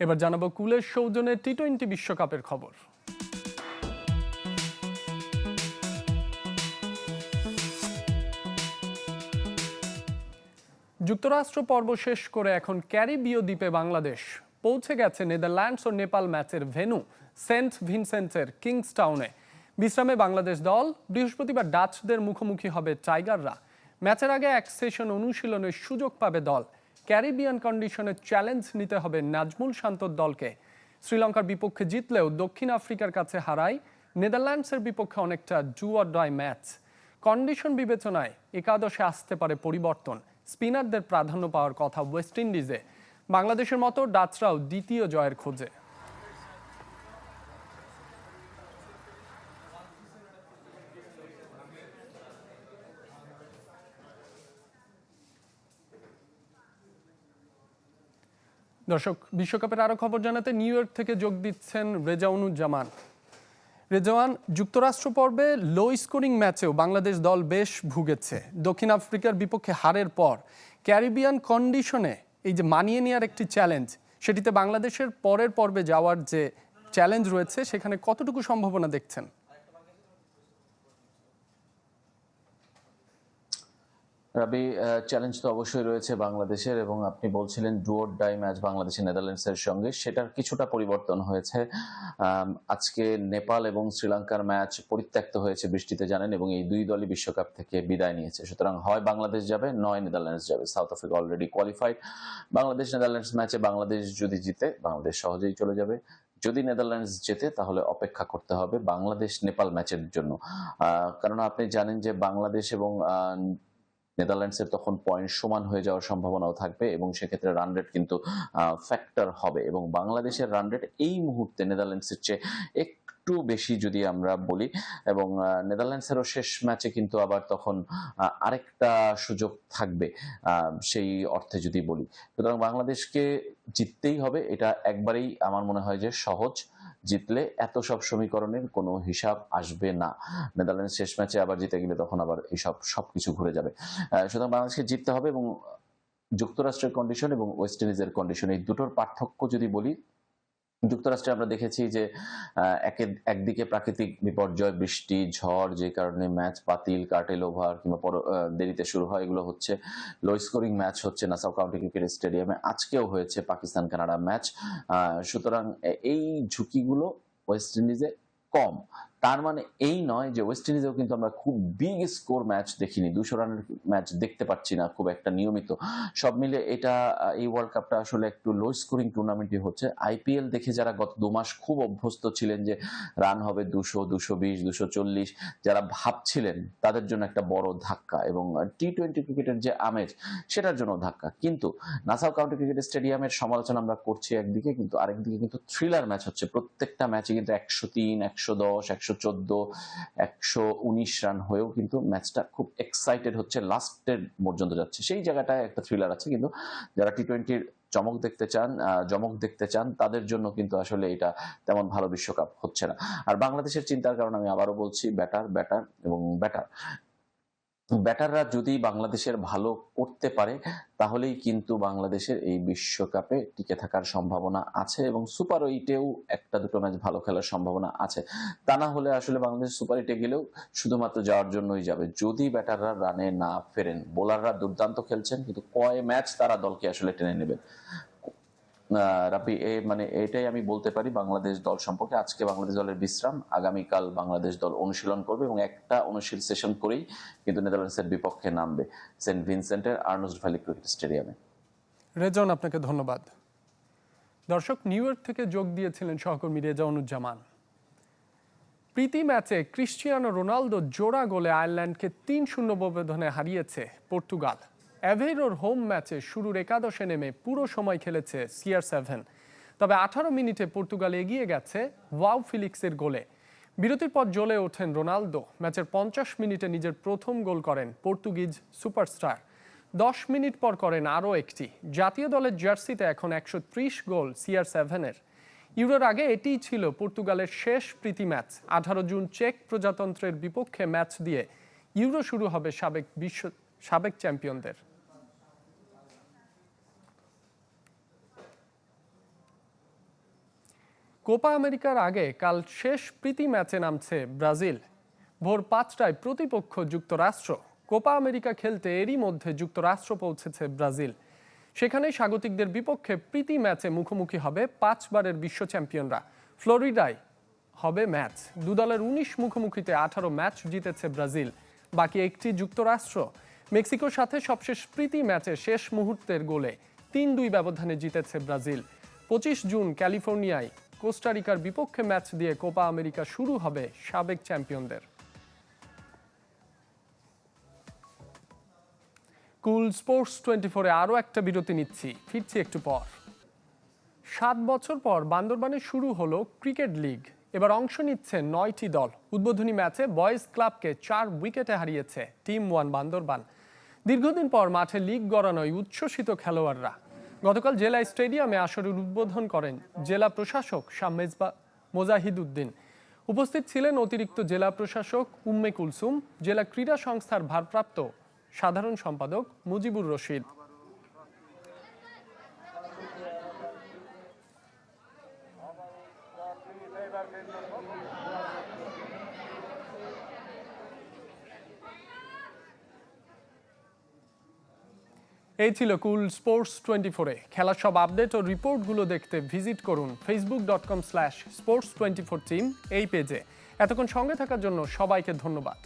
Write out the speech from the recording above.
এবার জানাব কুলের সৌজন্যে টি টোয়েন্টি বিশ্বকাপের খবর। যুক্তরাষ্ট্র পর্ব শেষ করে এখন ক্যারিবীয় দ্বীপে বাংলাদেশ। পৌঁছে গেছে নেদারল্যান্ডস ও নেপাল ম্যাচের ভেন্যু সেন্ট ভিনসেন্টের কিংসটাউনে। বিশ্রামে বাংলাদেশ দল, বৃহস্পতিবার ডাচদের মুখোমুখি হবে টাইগাররা। ম্যাচের আগে এক সেশন অনুশীলনের সুযোগ পাবে দল। ক্যারিবিয়ান কন্ডিশনে চ্যালেঞ্জ নিতে হবে নাজমুল শান্তর দলকে। শ্রীলঙ্কার বিপক্ষে জিতলেও দক্ষিণ আফ্রিকার কাছে হারায়, নেদারল্যান্ডসের বিপক্ষে অনেকটা do or die match. Condition বিবেচনায় একাদশে আসতে পারে পরিবর্তন, স্পিনারদের প্রাধান্য পাওয়ার কথা ওয়েস্ট ইন্ডিজে। বাংলাদেশের মতো ডাচরাও দ্বিতীয় জয়ের খোঁজে। দর্শক, বিশ্বকাপের আরও খবর জানাতে নিউ ইয়র্ক থেকে যোগ দিচ্ছেন রেজাউনুজ্জামান। রেজওয়ান যুক্তরাষ্ট্র পর্বে লো স্কোরিং ম্যাচেও বাংলাদেশ দল বেশ ভুগেছে। দক্ষিণ আফ্রিকার বিপক্ষে হারের পর ক্যারিবিয়ান কন্ডিশনে এই যে মানিয়ে নেওয়ার একটি চ্যালেঞ্জ, সেটিতে বাংলাদেশের পরের পর্বে যাওয়ার যে চ্যালেঞ্জ রয়েছে, সেখানে কতটুকু সম্ভাবনা দেখছেন? রাবি চ্যালেঞ্জ তো অবশ্যই রয়েছে বাংলাদেশের এবং আপনি বলছিলেন ডুয়োর ডাই ম্যাচ বাংলাদেশের নেদারল্যান্ডসের সঙ্গে। সেটার কিছুটা পরিবর্তন হয়েছে। আজকে নেপাল এবং শ্রীলঙ্কার ম্যাচ পরিত্যক্ত হয়েছে বৃষ্টিতে, জানেন, এবং এই দুই দলই বিশ্বকাপ থেকে বিদায় নিয়েছে। সুতরাং হয় বাংলাদেশ যাবে, নয় নেদারল্যান্ডস যাবে। South Africa already qualified Bangladesh Netherlands ম্যাচে বাংলাদেশ যদি জিতে, বাংলাদেশ সহজেই চলে যাবে। যদি নেদারল্যান্ডস জেতে, তাহলে অপেক্ষা করতে হবে বাংলাদেশ নেপাল ম্যাচের জন্য। কারণ আপনি জানেন যে বাংলাদেশ এবং নেদারল্যান্ডসের তখন পয়েন্ট সমান হয়ে যাওয়ার সম্ভাবনাও থাকবে এবং সেক্ষেত্রে রান রেট কিন্তু ফ্যাক্টর হবে এবং বাংলাদেশের রান রেট এই মুহূর্তে নেদারল্যান্ডসের চেয়ে একটু বেশি যদি আমরা বলি। এবং নেদারল্যান্ডসেরও শেষ ম্যাচে কিন্তু আবার তখন আরেকটা সুযোগ থাকবে সেই অর্থে যদি বলি। সুতরাং বাংলাদেশকে জিততেই হবে, এটা একবারেই আমার মনে হয় যে সহজ। জিতলে এত সব সমীকরণের কোনো হিসাব আসবে না। নেদারল্যান্ডস শেষ ম্যাচে আবার জিতে গেলে তখন আবার এইসব সবকিছু ঘুরে যাবে। সুতরাং বাংলাদেশকে জিততে হবে এবং যুক্তরাষ্ট্রের কন্ডিশন এবং ওয়েস্ট ইন্ডিজের কন্ডিশন এই দুটোর পার্থক্য যদি বলি যুক্তরাষ্ট্রে আমরা দেখেছি যে একদিকে প্রাকৃতিক বিপর্যয়, বৃষ্টি, ঝড়, যে কারণে ম্যাচ বাতিল, কার্টেল ওভার কিংবা দেরিতে শুরু হয়, এগুলো হচ্ছে। লো স্কোরিং ম্যাচ হচ্ছে নাসাউ কাউন্টি ক্রিকেট স্টেডিয়ামে। আজকেও হয়েছে পাকিস্তান কানাডা ম্যাচ সুতরাং এই ঝুঁকিগুলো ওয়েস্ট ইন্ডিজে কম। তার মানে এই নয় যে ওয়েস্ট ইন্ডিজেও কিন্তু আমরা খুব বিগ স্কোর ম্যাচ দেখিনি। দুশো রানের ম্যাচ দেখতে পাচ্ছি না খুব একটা নিয়মিত। সব মিলে এটা এই ওয়ার্ল্ড কাপটা আসলে একটু লো স্কোরিং টুর্নামেন্টই হচ্ছে। আইপিএল দেখে যারা গত দু মাস খুব অভ্যস্ত ছিলেন যে রান হবে দুশো দুশো বিশ, দুশো চল্লিশ, যারা ভাবছিলেন তাদের জন্য একটা বড় ধাক্কা এবং টি টোয়েন্টি ক্রিকেটের যে আমেজ সেটার জন্য ধাক্কা। কিন্তু নাসাউ কাউন্টি ক্রিকেট স্টেডিয়ামের সমালোচনা আমরা করছি একদিকে, কিন্তু আরেকদিকে কিন্তু থ্রিলার ম্যাচ হচ্ছে। প্রত্যেকটা ম্যাচে কিন্তু একশো তিন, একশো দশ, একশো চোদ্দ, একশো উনিশ রান হয়েও কিন্তু ম্যাচটা খুব এক্সাইটেড হচ্ছে লাস্টের পর্যন্ত যাচ্ছে। সেই জায়গাটায় একটা থ্রিলার আছে কিন্তু যারা টি টোয়েন্টির চমক দেখতে চান চমক দেখতে চান, তাদের জন্য কিন্তু আসলে এটা তেমন ভালো বিশ্বকাপ হচ্ছে না। আর বাংলাদেশের চিন্তার কারণে আমি আবারও বলছি ব্যাটার ব্যাটার এবং ব্যাটার ব্যাটাররা যদি বাংলাদেশের ভালো করতে পারে, তাহলেই কিন্তু বাংলাদেশের এই বিশ্বকাপে টিকে থাকার সম্ভাবনা আছে এবং সুপার এইটেও একটা দুটো ম্যাচ ভালো খেলার সম্ভাবনা আছে। তা না হলে আসলে বাংলাদেশ সুপার এইটে গেলেও শুধুমাত্র যাওয়ার জন্যই যাবে। যদি ব্যাটাররা রানে না ফেরেন, বোলাররা দুর্দান্ত খেলছেন, কিন্তু কয় ম্যাচ তারা দলকে আসলে টেনে নেবেন? রাপি এ মানে এটাই আমি বলতে পারি বাংলাদেশ দল সম্পর্কে। আজকে বাংলাদেশ দলের বিশ্রাম, আগামীকাল বাংলাদেশ দল অনুশীলন করবে এবং একটা অনুশীল সেশন করেই কিন্তু নেদারল্যান্ডসের বিপক্ষে নামবে সেন্ট ভিনসেন্টের আর্নস্ট ভ্যালি ক্রিকেট স্টেডিয়ামে। রেজন আপনাকে ধন্যবাদ। দর্শক, নিউ ইয়র্ক থেকে যোগ দিয়েছিলেন সহকর্মী রেজাউনুজ্জামান। প্রীতি ম্যাচে ক্রিশ্চিয়ানো রোনালদো জোড়া গোলে আয়ারল্যান্ডকে তিন শূন্য ব্যবধানে হারিয়েছে পর্তুগাল। অ্যাভেইরোর হোম ম্যাচে শুরুর একাদশে নেমে পুরো সময় খেলেছে সিআর সেভেন। তবে আঠারো মিনিটে পর্তুগাল এগিয়ে গেছে ওয়াও ফিলিক্সের গোলে। বিরতির পর জ্বলে ওঠেন রোনালদো। ম্যাচের পঞ্চাশ মিনিটে নিজের প্রথম গোল করেন পর্তুগিজ সুপারস্টার। দশ মিনিট পর করেন আরও একটি। জাতীয় দলের জার্সিতে এখন একশো ত্রিশ গোল সিআর সেভেনের। ইউরোর আগে এটিই ছিল পর্তুগালের শেষ প্রীতি ম্যাচ। আঠারো জুন চেক প্রজাতন্ত্রের বিপক্ষে ম্যাচ দিয়ে ইউরো শুরু হবে সাবেক বিশ্ব সাবেক চ্যাম্পিয়নদের। কোপা আমেরিকার আগে কাল শেষ প্রীতি ম্যাচে নামছে ব্রাজিল। ভোর পাঁচটায় প্রতিপক্ষ যুক্তরাষ্ট্র। কোপা আমেরিকা খেলতে এরই মধ্যে যুক্তরাষ্ট্র পৌঁছেছে ব্রাজিল। সেখানে স্বাগতিকদের বিপক্ষে প্রীতি ম্যাচে মুখোমুখি হবে পাঁচবারের বিশ্ব চ্যাম্পিয়নরা। ফ্লোরিডায় হবে ম্যাচ। দু দলের উনিশ মুখোমুখিতে আঠারো ম্যাচ জিতেছে ব্রাজিল। বাকি একটি যুক্তরাষ্ট্র। মেক্সিকোর সাথে সবশেষ প্রীতি ম্যাচে শেষ মুহূর্তের গোলে তিন দুই ব্যবধানে জিতেছে ব্রাজিল। পঁচিশ জুন ক্যালিফোর্নিয়ায় কোস্টারিকার বিপক্ষে ম্যাচ দিয়ে কোপা আমেরিকা শুরু হবে সাবেক চ্যাম্পিয়নদের। কুল স্পোর্টস টোয়েন্টি ফোরে আরও একটা বিরতি নিচ্ছি, ফিরছি একটু পর। সাত বছর পর বান্দরবানে শুরু হলো ক্রিকেট লিগ। এবার অংশ নিচ্ছে নয়টি দল। উদ্বোধনী ম্যাচে বয়েজ ক্লাবকে চার উইকেটে হারিয়েছে টিম ওয়ান বান্দরবান। দীর্ঘদিন পর মাঠে লিগ গড়ানোয় উচ্ছ্বসিত খেলোয়াড়রা। গতকাল জেলা স্টেডিয়ামে আসরের উদ্বোধন করেন জেলা প্রশাসক শামেজবা মোজাহিদ উদ্দিন উপস্থিত ছিলেন অতিরিক্ত জেলা প্রশাসক উম্মে কুলসুম, জেলা ক্রীড়া সংস্থার ভারপ্রাপ্ত সাধারণ সম্পাদক মুজিবুর রশিদ। এই ছিল কুল স্পোর্টস টোয়েন্টি ফোরে খেলার সব আপডেট ও রিপোর্টগুলো দেখতে ভিজিট করুন Facebook dot com slash sports twenty four team এই পেজে। এতক্ষণ সঙ্গে থাকার জন্য সবাইকে ধন্যবাদ।